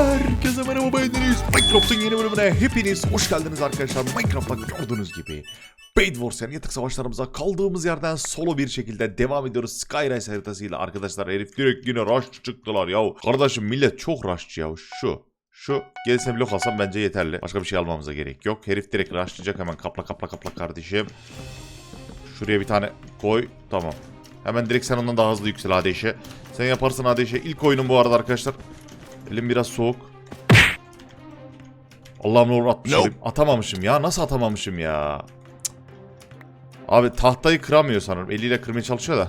Herkese merhaba Deniz. Minecraft'ın yeni bölümüne hepiniz hoş geldiniz arkadaşlar. Minecraft'ta gördüğünüz gibi Bed Wars yani yatık savaşlarımıza kaldığımız yerden solo bir şekilde devam ediyoruz. Skyrise haritasıyla arkadaşlar herif direkt yine rush çıktılar ya. Kardeşim millet çok rushçı ya şu. Şu gelse blok alsam bence yeterli. Başka bir şey almamıza gerek yok. Herif direkt rushlayacak hemen kapla kapla kapla kardeşim. Şuraya bir tane koy. Tamam. Hemen direkt sen ondan daha hızlı yüksel ADŞ'e. Sen yaparsın ADŞ'e. İlk oyunum bu arada arkadaşlar. Elim biraz soğuk. Allah'ım ne olur atmışım. Atamamışım ya. Nasıl atamamışım ya? Cık. Abi tahtayı kıramıyor sanırım. Eliyle kırmaya çalışıyor da.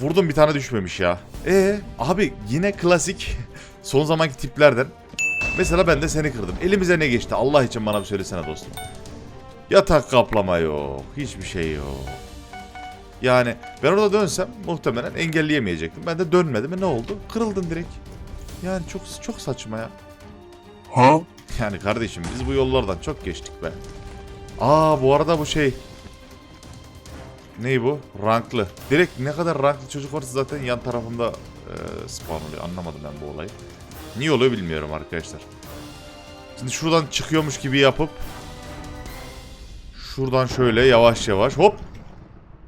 Vurdum bir tane düşmemiş ya. E abi yine klasik son zamanki tiplerden. Mesela ben de seni kırdım. Elimize ne geçti? Allah için bana bir söylesene dostum. Yatak kaplama yok. Hiçbir şey yok. Yani ben orada dönsem muhtemelen engelleyemeyecektim. Ben de dönmedim. E ne oldu? Kırıldın direkt. Yani çok çok saçma ya. Ha? Yani kardeşim biz bu yollardan çok geçtik be. Aa bu arada bu şey. Ney bu? Ranklı. Direkt ne kadar ranklı çocuk varsa zaten yan tarafımda e, spawn oluyor. Anlamadım ben bu olayı. Niye oluyor bilmiyorum arkadaşlar. Şimdi şuradan çıkıyormuş gibi yapıp şuradan şöyle yavaş yavaş hop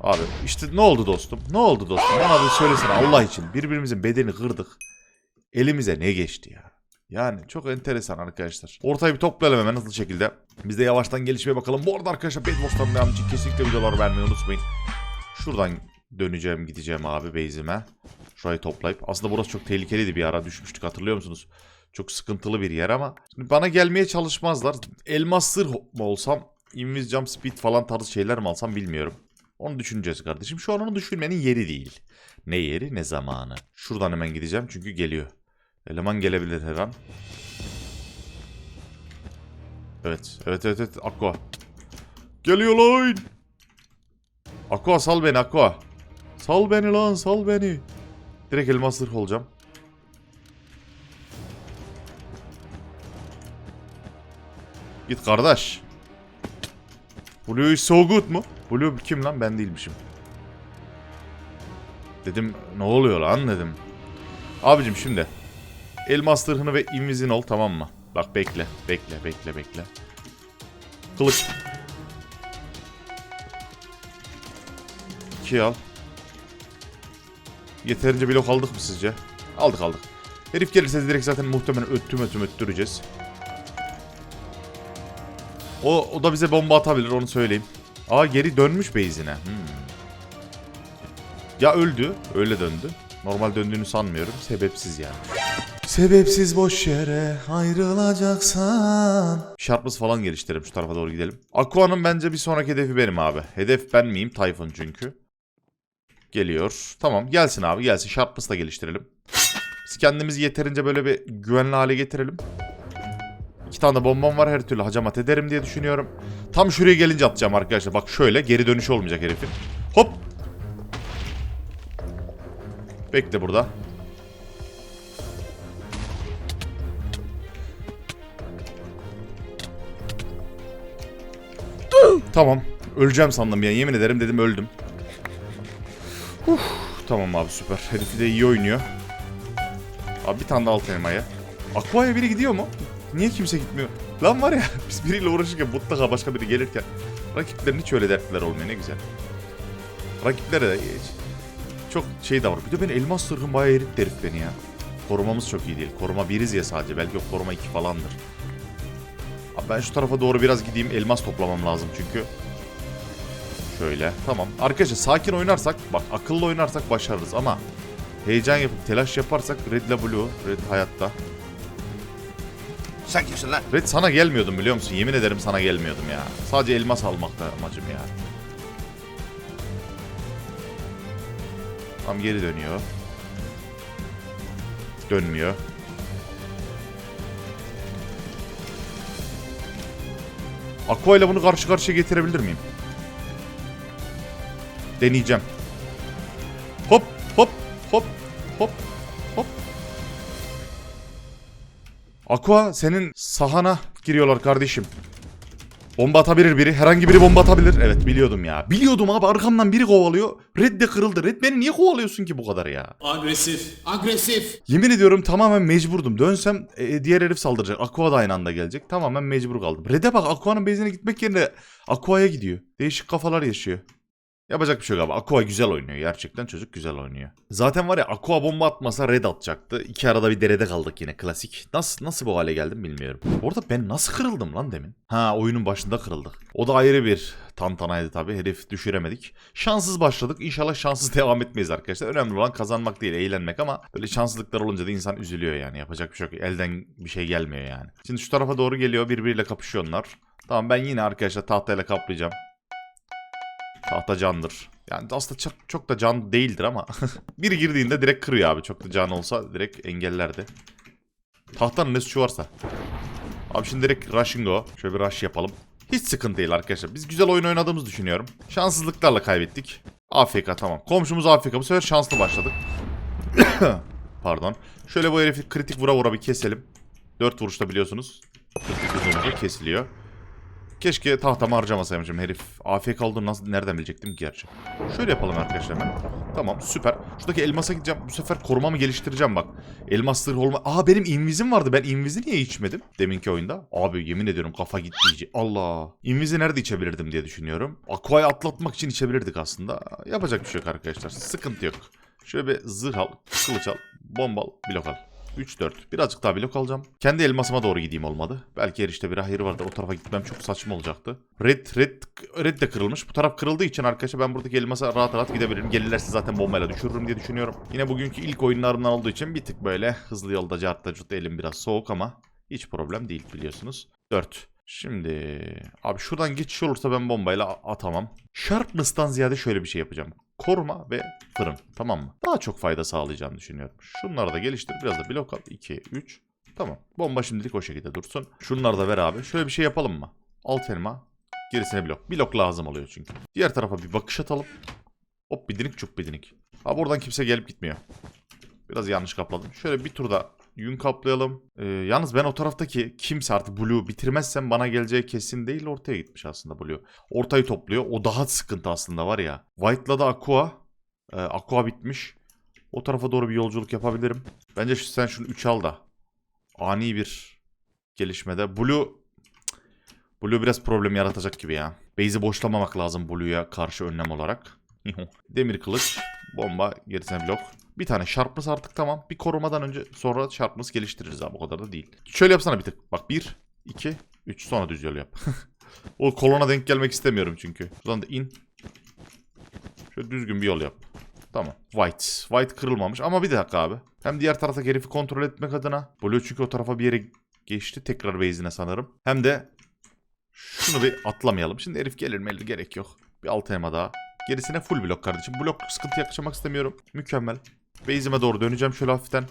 Abi işte ne oldu dostum? Ne oldu dostum? Bana bir söylesene Allah için. Birbirimizin bedenini kırdık. Elimize ne geçti ya? Yani çok enteresan arkadaşlar. Ortayı bir toplayalım hemen hızlı şekilde. Biz de yavaştan gelişmeye bakalım. Bu arada arkadaşlar Bedwars'tan devam için kesinlikle videolar vermeyi unutmayın. Şuradan döneceğim gideceğim abi base'ime. Şurayı toplayıp. Aslında burası çok tehlikeliydi bir ara düşmüştük hatırlıyor musunuz? Çok sıkıntılı bir yer ama. Şimdi bana gelmeye çalışmazlar. Elmas sır mu olsam, invis jump speed falan tarzı şeyler mi alsam bilmiyorum. Onu düşüneceğiz kardeşim. Şu an onu düşünmenin yeri değil. Ne yeri ne zamanı. Şuradan hemen gideceğim çünkü geliyor. Eleman gelebilir her an. Evet. Evet evet evet. Aqua. Geliyor lan. Aqua sal beni Aqua. Sal beni lan sal beni. Direkt elmas olacağım. Git kardeş. Blue is so good mu? Blue kim lan? Ben değilmişim. Dedim ne oluyor lan dedim. Abicim şimdi. Elmas zırhını ve invizin ol tamam mı? Bak bekle. Bekle bekle bekle. Kılıç. İki al. Yeterince blok aldık mı sizce? Aldık aldık. Herif gelirse direkt zaten muhtemelen öttüm öttüm öttüreceğiz. O, o da bize bomba atabilir onu söyleyeyim. Aa geri dönmüş base'ine. Hmm. Ya öldü, öyle döndü. Normal döndüğünü sanmıyorum. Sebepsiz yani. Sebepsiz boş yere ayrılacaksan. Şarpımız falan geliştirelim şu tarafa doğru gidelim. Aqua'nın bence bir sonraki hedefi benim abi. Hedef ben miyim? Tayfun çünkü. Geliyor. Tamam gelsin abi gelsin. Sharpness da geliştirelim. Biz kendimizi yeterince böyle bir güvenli hale getirelim. İki tane de bombam var her türlü hacamat ederim diye düşünüyorum. Tam şuraya gelince atacağım arkadaşlar. Bak şöyle geri dönüş olmayacak herifin. Hop. Bekle burada. Tamam. Öleceğim sandım ya. Yemin ederim dedim öldüm. Uf, tamam abi süper. Herifi de iyi oynuyor. Abi bir tane daha alt elmaya. Aqua'ya biri gidiyor mu? Niye kimse gitmiyor? Lan var ya biz biriyle uğraşırken mutlaka başka biri gelirken rakiplerin hiç öyle dertler olmuyor ne güzel. Rakiplere de hiç. Çok şey var. Bir de ben elmas sırrım bayağı eritti herif beni ya. Korumamız çok iyi değil. Koruma biriz ya sadece. Belki o koruma iki falandır. Abi ben şu tarafa doğru biraz gideyim. Elmas toplamam lazım çünkü. Şöyle. Tamam. Arkadaşlar sakin oynarsak, bak akıllı oynarsak başarırız ama heyecan yapıp telaş yaparsak Red ile Blue, Red hayatta. Sen kimsin lan? Red sana gelmiyordum biliyor musun? Yemin ederim sana gelmiyordum ya. Sadece elmas almakta amacım ya. Tam geri dönüyor. Dönmüyor. Aqua ile bunu karşı karşıya getirebilir miyim? Deneyeceğim. Hop hop hop hop hop. Aqua senin sahana giriyorlar kardeşim. Bomba atabilir biri. Herhangi biri bomba atabilir. Evet biliyordum ya. Biliyordum abi arkamdan biri kovalıyor. Red de kırıldı. Red beni niye kovalıyorsun ki bu kadar ya? Agresif, agresif. Yemin ediyorum tamamen mecburdum. Dönsem e, diğer herif saldıracak. Aqua da aynı anda gelecek. Tamamen mecbur kaldım. Red'e bak Aqua'nın base'ine gitmek yerine Aqua'ya gidiyor. Değişik kafalar yaşıyor. Yapacak bir şey yok abi. Aqua güzel oynuyor. Gerçekten çocuk güzel oynuyor. Zaten var ya Aqua bomba atmasa red atacaktı. İki arada bir derede kaldık yine klasik. Nasıl nasıl bu hale geldim bilmiyorum. Orada ben nasıl kırıldım lan demin? Ha oyunun başında kırıldık. O da ayrı bir tantanaydı tabii. Herif düşüremedik. Şanssız başladık. İnşallah şanssız devam etmeyiz arkadaşlar. Önemli olan kazanmak değil eğlenmek ama böyle şanssızlıklar olunca da insan üzülüyor yani. Yapacak bir şey yok. Elden bir şey gelmiyor yani. Şimdi şu tarafa doğru geliyor. Birbiriyle kapışıyorlar. Tamam ben yine arkadaşlar tahtayla kaplayacağım. Tahta candır. Yani aslında çok, çok da can değildir ama biri girdiğinde direkt kırıyor abi. Çok da can olsa direkt engellerdi. Tahtanın ne suçu varsa. Abi şimdi direkt rushing go. Şöyle bir rush yapalım. Hiç sıkıntı değil arkadaşlar. Biz güzel oyun oynadığımızı düşünüyorum. Şanssızlıklarla kaybettik. AFK tamam. Komşumuz AFK. Bu sefer şanslı başladık. Pardon. Şöyle bu herifi kritik vura vura bir keselim. 4 vuruşta biliyorsunuz. Kritik vurduğumuzda kesiliyor. Keşke tahtamı harcamasaymışım herif. AFK olduğunu nasıl, nereden bilecektim gerçi. Şöyle yapalım arkadaşlar hemen. Tamam süper. Şuradaki elmasa gideceğim. Bu sefer korumamı geliştireceğim bak. Elmas zırh olma. Aa benim invizim vardı. Ben invizi niye içmedim? Deminki oyunda. Abi yemin ediyorum kafa gitti iyice. Allah. Invizi nerede içebilirdim diye düşünüyorum. Aqua'yı atlatmak için içebilirdik aslında. Yapacak bir şey yok arkadaşlar. Sıkıntı yok. Şöyle bir zırh al, kılıç al, bomba al, blok al. 3-4. Birazcık daha blok alacağım. Kendi elmasıma doğru gideyim olmadı. Belki her işte bir hayır vardır. O tarafa gitmem çok saçma olacaktı. Red, red, red de kırılmış. Bu taraf kırıldığı için arkadaşlar ben buradaki elmasa rahat rahat gidebilirim. Gelirlerse zaten bombayla düşürürüm diye düşünüyorum. Yine bugünkü ilk oyunlarımdan olduğu için bir tık böyle hızlı yolda cartta curtta elim biraz soğuk ama hiç problem değil biliyorsunuz. 4. Şimdi abi şuradan geçiş olursa ben bombayla atamam. Sharpness'tan ziyade şöyle bir şey yapacağım. Koruma ve fırın tamam mı? Daha çok fayda sağlayacağını düşünüyorum. Şunları da geliştir biraz da blok al. 2, 3. Tamam. Bomba şimdilik o şekilde dursun. Şunları da ver abi. Şöyle bir şey yapalım mı? Alt elma. Gerisine blok. Blok lazım oluyor çünkü. Diğer tarafa bir bakış atalım. Hop bidinik çup bidinik. Abi oradan kimse gelip gitmiyor. Biraz yanlış kapladım. Şöyle bir turda yün kaplayalım. Ee, yalnız ben o taraftaki kimse artık Blue bitirmezsem bana geleceği kesin değil ortaya gitmiş aslında Blue. Ortayı topluyor. O daha sıkıntı aslında var ya. White'la da Aqua. Ee, Aqua bitmiş. O tarafa doğru bir yolculuk yapabilirim. Bence sen şunu 3 al da. Ani bir gelişmede. Blue Blue biraz problem yaratacak gibi ya. Base'i boşlamamak lazım Blue'ya karşı önlem olarak. Demir kılıç, bomba, gerisine blok. Bir tane sharpness artık tamam. Bir korumadan önce sonra sharpness geliştiririz abi. O kadar da değil. Şöyle yapsana bir tık. Bak 1, 2, 3 sonra düz yol yap. o kolona denk gelmek istemiyorum çünkü. Buradan da in. Şöyle düzgün bir yol yap. Tamam. White. White kırılmamış ama bir dakika abi. Hem diğer tarafta herifi kontrol etmek adına. Blue çünkü o tarafa bir yere geçti. Tekrar base'ine sanırım. Hem de şunu bir atlamayalım. Şimdi herif gelir mi gerek yok. Bir alt elma daha. Gerisine full blok kardeşim. Blok sıkıntı yaşamak istemiyorum. Mükemmel. Base'ime doğru döneceğim şöyle hafiften.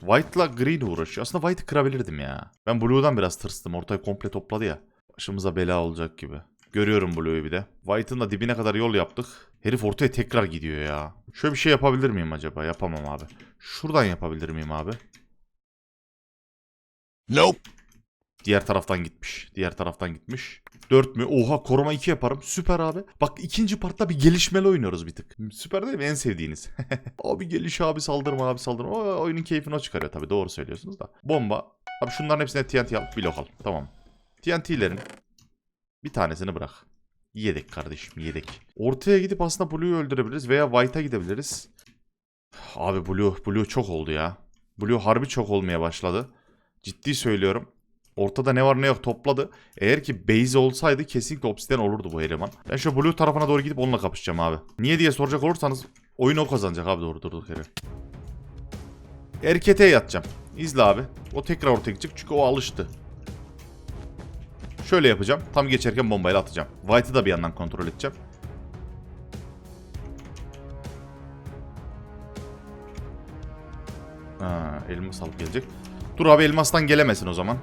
White'la Green uğraşıyor. Aslında White'ı kırabilirdim ya. Ben Blue'dan biraz tırstım. Ortayı komple topladı ya. Başımıza bela olacak gibi. Görüyorum Blue'yu bir de. White'ın da dibine kadar yol yaptık. Herif ortaya tekrar gidiyor ya. Şöyle bir şey yapabilir miyim acaba? Yapamam abi. Şuradan yapabilir miyim abi? Nope. Diğer taraftan gitmiş. Diğer taraftan gitmiş. 4 mü? Oha koruma 2 yaparım. Süper abi. Bak ikinci partta bir gelişmeli oynuyoruz bir tık. Süper değil mi? En sevdiğiniz. abi geliş abi saldırma abi saldırma. O, oyunun keyfini o çıkarıyor tabii. Doğru söylüyorsunuz da. Bomba. Abi şunların hepsine TNT al. Blok al. Tamam. TNT'lerin bir tanesini bırak. Yedek kardeşim yedek. Ortaya gidip aslında Blue'yu öldürebiliriz veya White'a gidebiliriz. Abi Blue, Blue çok oldu ya. Blue harbi çok olmaya başladı. Ciddi söylüyorum. Ortada ne var ne yok topladı. Eğer ki base olsaydı kesinlikle obsidian olurdu bu eleman. Ben şu blue tarafına doğru gidip onunla kapışacağım abi. Niye diye soracak olursanız oyunu o kazanacak abi doğru durduk yere. Erkete yatacağım. İzle abi. O tekrar ortaya gidecek çünkü o alıştı. Şöyle yapacağım. Tam geçerken bombayla atacağım. White'ı da bir yandan kontrol edeceğim. Ha, elmas alıp gelecek. Dur abi elmastan gelemesin o zaman.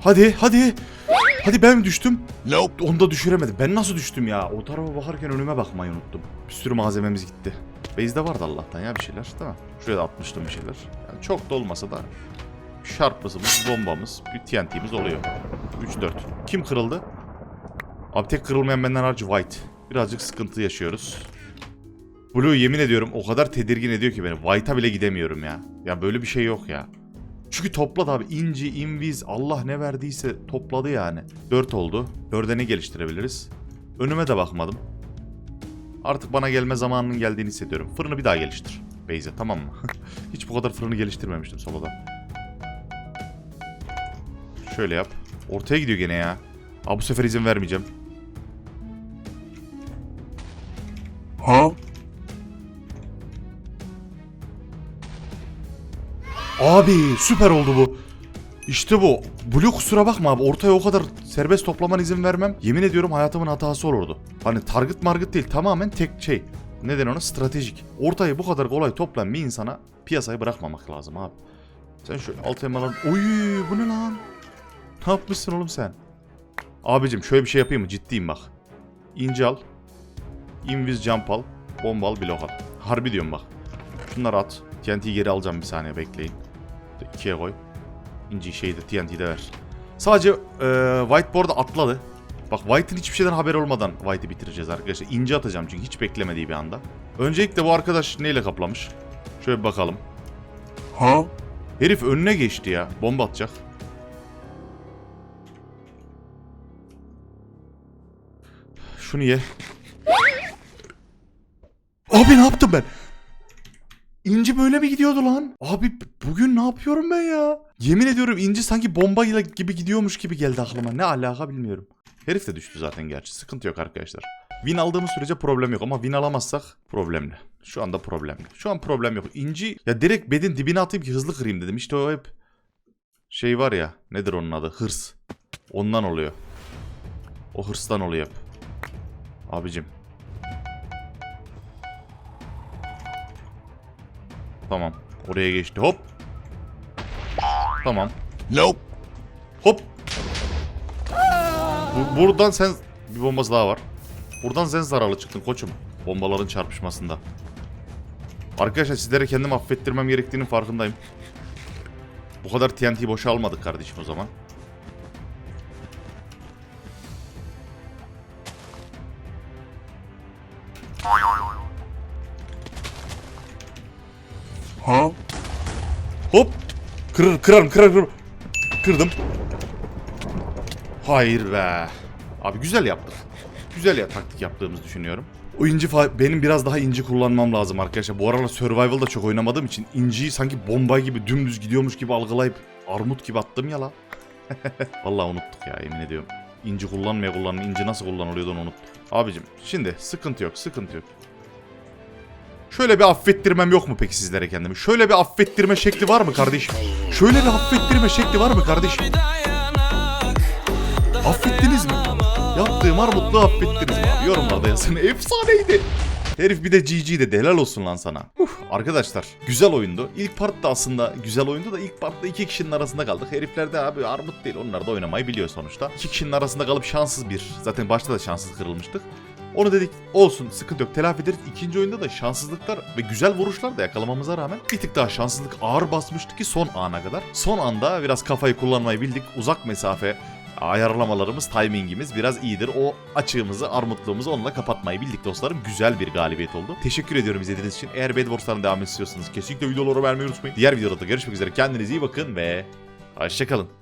Hadi hadi. Hadi ben mi düştüm? Nope. Onu da düşüremedim. Ben nasıl düştüm ya? O tarafa bakarken önüme bakmayı unuttum. Bir sürü malzememiz gitti. Base'de vardı Allah'tan ya bir şeyler mi? Şuraya da atmıştım bir şeyler. Yani çok da olmasa da Sharp'ımız, bombamız, bir TNT'miz oluyor. 3-4. Kim kırıldı? Abi tek kırılmayan benden hariç White. Birazcık sıkıntı yaşıyoruz. Blue yemin ediyorum o kadar tedirgin ediyor ki beni. White'a bile gidemiyorum ya. Ya böyle bir şey yok ya. Çünkü topladı abi. Inci, inviz, Allah ne verdiyse topladı yani. 4 oldu. 4'e ne geliştirebiliriz? Önüme de bakmadım. Artık bana gelme zamanının geldiğini hissediyorum. Fırını bir daha geliştir. Beyze tamam mı? Hiç bu kadar fırını geliştirmemiştim soloda. Şöyle yap. Ortaya gidiyor gene ya. Abi bu sefer izin vermeyeceğim. Huh? Abi süper oldu bu. İşte bu. Blue kusura bakma abi. Ortaya o kadar serbest toplaman izin vermem. Yemin ediyorum hayatımın hatası olurdu. Hani target marget değil tamamen tek şey. Neden ona? Stratejik. Ortayı bu kadar kolay toplayan bir insana piyasayı bırakmamak lazım abi. Sen şöyle alt elmaların... Oy bu ne lan? Ne yapmışsın oğlum sen? Abicim şöyle bir şey yapayım mı? Ciddiyim bak. İnce al. Invis jump al. Bomba al blok al. Harbi diyorum bak. Şunları at. TNT'yi geri alacağım bir saniye bekleyin. İkiye koy. İnci şeyi de TNT'yi de ver. Sadece e, White bu arada atladı. Bak White'ın hiçbir şeyden haberi olmadan White'ı bitireceğiz arkadaşlar. İnce atacağım çünkü hiç beklemediği bir anda. Öncelikle bu arkadaş neyle kaplamış? Şöyle bir bakalım. Huh? Herif önüne geçti ya. Bomba atacak. Şunu ye. Abi ne yaptım ben? İnci böyle mi gidiyordu lan? Abi bugün ne yapıyorum ben ya? Yemin ediyorum İnci sanki bombayla gibi gidiyormuş gibi geldi aklıma. Ne alaka bilmiyorum. Herif de düştü zaten gerçi. Sıkıntı yok arkadaşlar. Win aldığımız sürece problem yok ama win alamazsak problemli. Şu anda problemli. Şu an problem yok. İnci ya direkt bedin dibine atayım ki hızlı kırayım dedim. İşte o hep şey var ya nedir onun adı? Hırs. Ondan oluyor. O hırstan oluyor hep. Abicim. Tamam. Oraya geçti. Hop. Tamam. Nope. Hop. Bu- buradan sen bir bombası daha var. Buradan sen zararlı çıktın koçum. Bombaların çarpışmasında. Arkadaşlar sizlere kendimi affettirmem gerektiğinin farkındayım. Bu kadar TNT boşa almadık kardeşim o zaman. Kırır, kırarım, kırar, kırar. Kırdım. Hayır be. Abi güzel yaptık. Güzel ya taktik yaptığımızı düşünüyorum. O inci benim biraz daha inci kullanmam lazım arkadaşlar. Bu aralar survival'da çok oynamadığım için inciyi sanki bomba gibi dümdüz gidiyormuş gibi algılayıp armut gibi attım ya la. Vallahi unuttuk ya yemin ediyorum. İnci kullanmaya kullanmaya inci nasıl kullanılıyordu onu unuttuk. Abicim şimdi sıkıntı yok sıkıntı yok. Şöyle bir affettirmem yok mu peki sizlere kendimi? Şöyle bir affettirme şekli var mı kardeşim? Şöyle bir affettirme şekli var mı kardeşim? Affettiniz mi? Yaptığım armutluğu affettiniz mi abi? Yorumlarda yazın. Efsaneydi. Herif bir de GG dedi. Helal olsun lan sana. Uf, arkadaşlar güzel oyundu. İlk part da aslında güzel oyundu da ilk partta iki kişinin arasında kaldık. Herifler de abi armut değil. Onlar da oynamayı biliyor sonuçta. İki kişinin arasında kalıp şanssız bir. Zaten başta da şanssız kırılmıştık. Onu dedik olsun sıkıntı yok telafi ederiz. İkinci oyunda da şanssızlıklar ve güzel vuruşlar da yakalamamıza rağmen bir tık daha şanssızlık ağır basmıştı ki son ana kadar. Son anda biraz kafayı kullanmayı bildik. Uzak mesafe ayarlamalarımız, timingimiz biraz iyidir. O açığımızı, armutluğumuzu onunla kapatmayı bildik dostlarım. Güzel bir galibiyet oldu. Teşekkür ediyorum izlediğiniz için. Eğer Bedwars'tan devam istiyorsanız kesinlikle videoları beğenmeyi unutmayın. Diğer videoda da görüşmek üzere. Kendinize iyi bakın ve hoşçakalın.